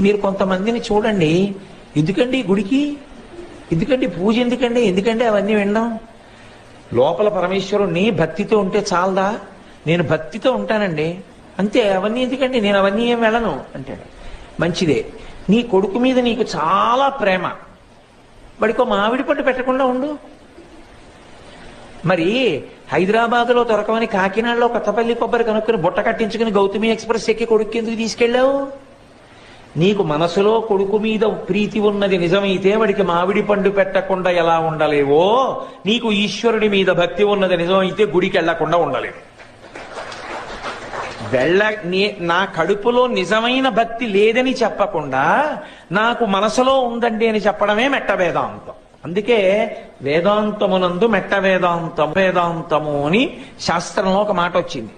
మీరు కొంతమందిని చూడండి. ఎందుకండి గుడికి? ఎందుకండి పూజ ఎందుకండి? ఎందుకండి అవన్నీ వినడం? లోపల పరమేశ్వరుణ్ణి భక్తితో ఉంటే చాలదా? నేను భక్తితో ఉంటానండి. అంతే అవన్నీ ఎందుకండి? నేను అవన్నీ ఏం వెళ్ళను అంటాడు. మంచిదే. నీ కొడుకు మీద నీకు చాలా ప్రేమ. వాడికో మామిడి పండు పెట్టకుండా ఉండు. మరి హైదరాబాద్లో దొరకమని కాకినాడలో కొత్తపల్లి కొబ్బరి కనుక్కుని బుట్ట కట్టించుకుని గౌతమి ఎక్స్ప్రెస్ ఎక్కి కొడుకు ఎందుకు తీసుకెళ్ళావు? నీకు మనసులో కొడుకు మీద ప్రీతి ఉన్నది నిజమైతే వాడికి మామిడి పండు పెట్టకుండా ఎలా ఉండలేవో? నీకు ఈశ్వరుడి మీద భక్తి ఉన్నది నిజమైతే గుడికి వెళ్ళకుండా ఉండలేవు. వెళ్ళ నా కడుపులో నిజమైన భక్తి లేదని చెప్పకుండా నాకు మనసులో ఉందండి అని చెప్పడమే మెట్ట వేదాంతం. అందుకే వేదాంతమునందు మెట్ట వేదాంతం వేదాంతము అని శాస్త్రంలో ఒక మాట వచ్చింది.